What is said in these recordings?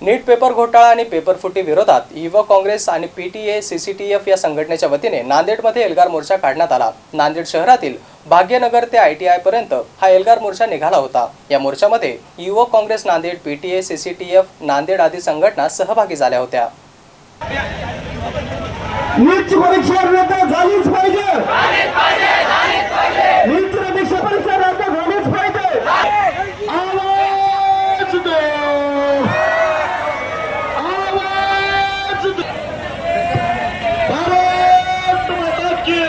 नीट paper घोटाळा आणि paper फुटी विरोधात युवक काँग्रेस आणि पीटीए सीसीटीएफ या संघटनेच्या वतीने नांदेडमध्ये एल्गार मोर्चा काढण्यात आला. नांदेड शहरातील भाग्यनगर ते आय टी आय पर्यंत हा एल्गार मोर्चा निघाला होता. या मोर्चामध्ये युवक काँग्रेस नांदेड पीटीए सीसीटीएफ नांदेड आदी संघटना सहभागी झाल्या होत्या. परीक्षा झालीच पाहिजे नीटची परीक्षा परीक्षा रद्द झालीच पाहिजे आवाज दो आवाज दो भारत माता की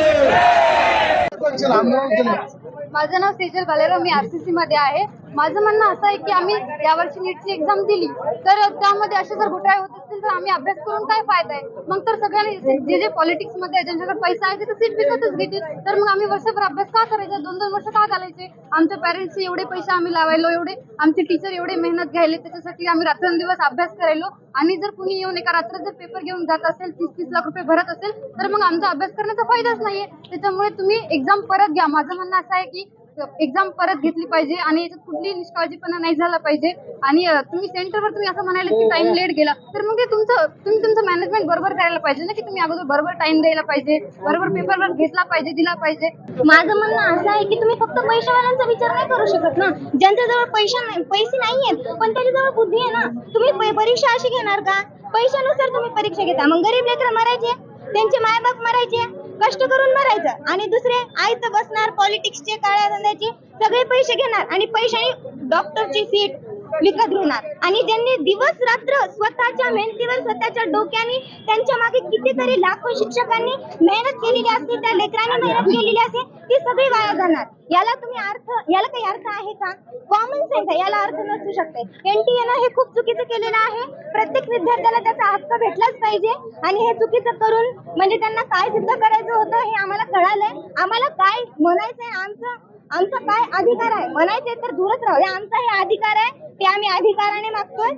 माझं नाव सेजल बालेराव मी आरसीसी मध्ये आहे. माझं म्हणणं असं आहे की आम्ही यावर्षी नीटची एक्झाम दिली तर त्यामध्ये असे जर घोटाळे होत असतील तर आम्ही अभ्यास करून काय फायदा आहे? मग तर सगळ्यांनी जे जे पॉलिटिक्समध्ये आहे, ज्यांच्याकडे पैसा आहे ते सीट विकतच घेतील. तर मग आम्ही वर्षभर अभ्यास का करायचा? दोन दोन वर्ष का घालायचे? आमच्या पॅरेंट्सचे एवढे पैसे आम्ही लावायलो एवढे आमचे टीचर एवढे मेहनत घ्यायले त्याच्यासाठी आम्ही रात्रंदिवस अभ्यास करायलो. आणि जर कुणी येऊन एका रात्र जर पेपर घेऊन जात असेल तीस तीस लाख रुपये भरत असेल तर मग आमचा अभ्यास करण्याचा फायदाच नाहीये. त्याच्यामुळे तुम्ही एक्झाम परत घ्या. माझं म्हणणं असं आहे की एक्झाम परत घेतली पाहिजे आणि याच्यात कुठली निष्काळजीपणा नाही झाला पाहिजे. आणि तुम्ही सेंटरवर तुम्ही असं म्हणाले की टाइम लेट गेला तर मग ते तुमचं तुम्ही तुमचं मॅनेजमेंट बरोबर करायला पाहिजे ना की तुम्ही अगोदर बरोबर टाइम द्यायला पाहिजे बरोबर पेपरवर घेतला पाहिजे दिला पाहिजे. माझं म्हणणं असं आहे की तुम्ही फक्त पैशावाल्यांचा विचार नाही करू शकत ना. ज्यांच्याजवळ पैसा नाही पैसे नाहीयेत पण त्याच्याजवळ बुद्धी आहे ना. तुम्ही परीक्षा अशी घेणार का? पैशानुसार तुम्ही परीक्षा घेता. मग गरीब लेकर मरायचे? त्यांचे मायबाप मरायचे कष्ट करून मरायचं. आणि दुसरे आईचं बसणार पॉलिटिक्सचे काळ्या धंद्याचे सगळे पैसे घेणार. आणि पैशाने डॉक्टरची सीट विकत घेणार. आणि ज्यांनी दिवस रात्र स्वतःच्या मेहनतीवर स्वतःच्या डोक्याने त्यांच्या मागे कितीतरी लाखो शिक्षकांनी मेहनत केलेली असते त्या लेकरांनी मेहनत केलेली असते ती सगळी वाया जाणार. याला तुम्ही अर्थ याला काही अर्थ आहे का? कॉमन सेन्स आहे याला अर्थ नसू शकते. एनटीए न हे खूप चुकीचं केलेलं आहे. प्रत्येक विद्यार्थ्याला त्याचा हक्क भेटलाच पाहिजे. आणि हे चुकीचं करून म्हणजे त्यांना काय सिद्ध करायचं होतं हे आम्हाला कळालंय. आम्हाला काय म्हणायचंय आमचं आमचा काय अधिकार आहे? म्हणायचे तर दूरच राहू आमचा हे अधिकार आहे. ते आम्ही अधिकाराने मागतोय.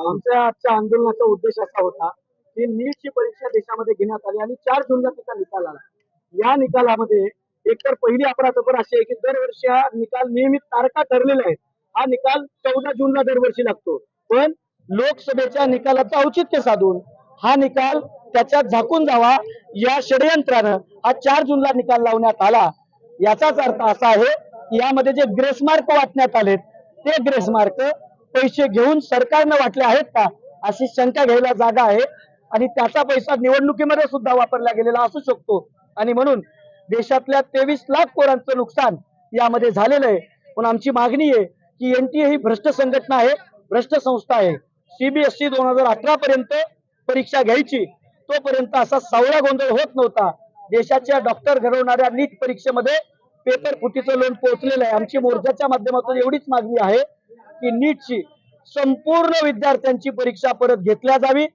आमच्या आजच्या आंदोलनाचा उद्देश असा होता की नीटची परीक्षा देशामध्ये घेण्यात आली आणि चार जूनला तिचा निकाल आला. या निकालामध्ये एकतर पहिली अपराधपर अशी आहे की दरवर्षी हा निकाल नियमित तारखा ठरलेला आहे हा निकाल चौदा जूनला दरवर्षी लागतो. पण लोकसभेच्या निकालाचं औचित्य साधून हा निकाल त्याच्यात झाकून जावा या षडयंत्रानं हा चार जूनला निकाल लावण्यात आला. याचाच अर्थ असा आहे की यामध्ये जे ग्रेसमार्क वाटण्यात आलेत ते ग्रेसमार्क पैसे घेऊन सरकारनं वाटले आहेत का अशी शंका घ्यायला जागा आहे. आणि त्याचा पैसा निवडणुकीमध्ये सुद्धा वापरला गेलेला असू शकतो. आणि म्हणून देशातल्या तेवीस लाख पोरांचं नुकसान यामध्ये झालेलं आहे. पण आमची मागणी आहे की एनटीए ही भ्रष्ट संघटना आहे भ्रष्ट संस्था आहे. सीबीएसई दोन हजार अठरा पर्यंत परीक्षा घ्यायची तोपर्यंत असा सावळा गोंधळ होत नव्हता. देशाच्या डॉक्टर घडवणाऱ्या नीट परीक्षेमध्ये पेपर फुटीचं लोन पोहोचलेलं आहे. आमची मोर्चाच्या माध्यमातून एवढीच मागणी आहे की नीटची संपूर्ण विद्यार्थ्यांची परीक्षा परत घेतल्या जावी.